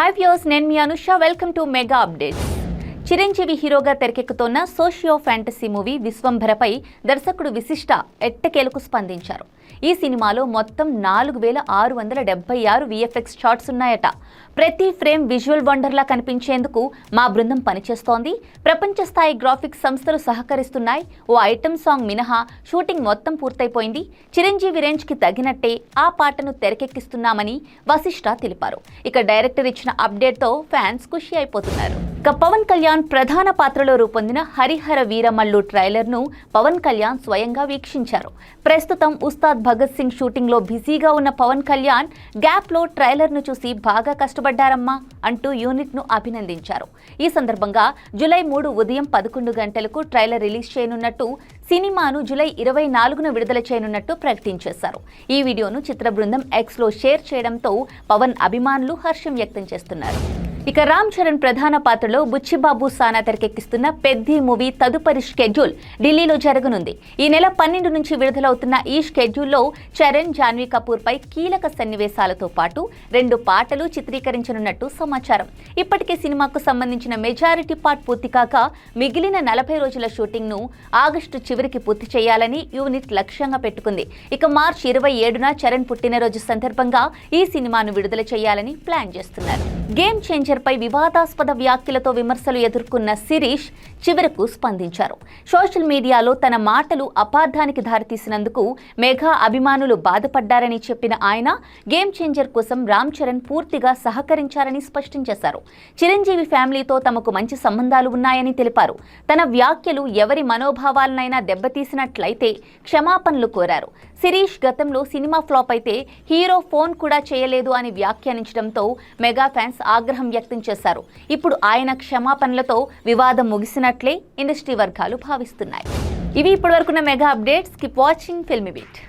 Hi views నేను మీ Anusha. Welcome to mega updates Chiranjeevi హీరోగా తెరకెక్కుతోన్న సోషియో ఫ్యాంటసీ మూవీ విశ్వంభరపై దర్శకుడు విశిష్ట ఎట్టకేలకు స్పందించారు. ఈ సినిమాలో మొత్తం నాలుగు వేల ఆరు వందల డెబ్బై ఆరు విఎఫ్ఎక్స్ షాట్స్ ఉన్నాయట. ప్రతి ఫ్రేమ్ విజువల్ వండర్లా కనిపించేందుకు మా బృందం పనిచేస్తోంది. ప్రపంచ స్థాయి గ్రాఫిక్స్ సంస్థలు సహకరిస్తున్నాయి. ఓ ఐటమ్ సాంగ్ మినహా షూటింగ్ మొత్తం పూర్తయిపోయింది. చిరంజీవి రేంజ్కి తగినట్టే ఆ పాటను తెరకెక్కిస్తున్నామని వశిష్ట తెలిపారు. ఇక డైరెక్టర్ ఇచ్చిన అప్డేట్తో ఫ్యాన్స్ ఖుషి అయిపోతున్నారు. ఇక పవన్ కళ్యాణ్ ప్రధాన పాత్రలో రూపొందిన హరిహర వీరమల్లు ట్రైలర్ను పవన్ కళ్యాణ్ స్వయంగా వీక్షించారు. ప్రస్తుతం ఉస్తాద్ భగత్ సింగ్ షూటింగ్లో బిజీగా ఉన్న పవన్ కళ్యాణ్ గ్యాప్లో ట్రైలర్ను చూసి బాగా కష్టపడ్డారమ్మా అంటూ యూనిట్ను అభినందించారు. ఈ సందర్భంగా జులై మూడు ఉదయం పదకొండు గంటలకు ట్రైలర్ రిలీజ్ చేయనున్నట్టు సినిమాను జులై ఇరవై నాలుగున విడుదల చేయనున్నట్టు ప్రకటించేశారు ఈ వీడియోను చిత్ర బృందం ఎక్స్లో షేర్ చేయడంతో పవన్ అభిమానులు హర్షం వ్యక్తం చేస్తున్నారు. ఇక రామ్ చరణ్ ప్రధాన పాత్రలో బుచ్చిబాబు సానా తెరకెక్కిస్తున్న పెద్ది మూవీ తదుపరి షెడ్యూల్ ఢిల్లీలో జరగనుంది. ఈ నెల పన్నెండు నుంచి విడుదలవుతున్న ఈ షెడ్యూల్లో చరణ్ జాన్వీ కపూర్ పై కీలక సన్నివేశాలతో పాటు రెండు పాటలు చిత్రీకరించనున్నట్టు సమాచారం. ఇప్పటికే సినిమాకు సంబంధించిన మెజారిటీ పార్ట్ పూర్తి కాక మిగిలిన నలభై రోజుల షూటింగ్ను ఆగస్టు చివరికి పూర్తి చేయాలని యూనిట్ లక్ష్యంగా పెట్టుకుంది. ఇక మార్చి ఇరవై ఏడున చరణ్ పుట్టినరోజు సందర్భంగా ఈ సినిమాను విడుదల చేయాలని ప్లాన్ చేస్తున్నారు. గేమ్ చేంజర్ మేనేజర్పై వివాదాస్పద వ్యాఖ్యలతో విమర్శలు ఎదుర్కొన్న శిరీష్ చివరకు స్పందించారు. సోషల్ మీడియాలో తన మాటలు అపార్థానికి దారితీసినందుకు మెగా అభిమానులు బాధపడ్డారని చెప్పిన ఆయన గేమ్ చేంజర్ కోసం రామ్ చరణ్ పూర్తిగా సహకరించారని స్పష్టం చేశారు. చిరంజీవి ఫ్యామిలీతో తమకు మంచి సంబంధాలు ఉన్నాయని తెలిపారు. తన వ్యాఖ్యలు ఎవరి మనోభావాలనైనా దెబ్బతీసినట్లయితే క్షమాపణలు కోరారు. శిరీష్ గతంలో సినిమా ఫ్లాప్ అయితే హీరో ఫోన్ కూడా చేయలేదు అని వ్యాఖ్యానించడంతో మెగా ఫ్యాన్స్ ఆగ్రహం వ్యక్తం చేశారు. ఇప్పుడు ఆయన క్షమాపణలతో వివాదం ముగిసినట్లే ఇండస్ట్రీ వర్గాలు భావిస్తున్నాయి. ఇవి ఇప్పటివరకున్న mega updates. Keep watching filmy beat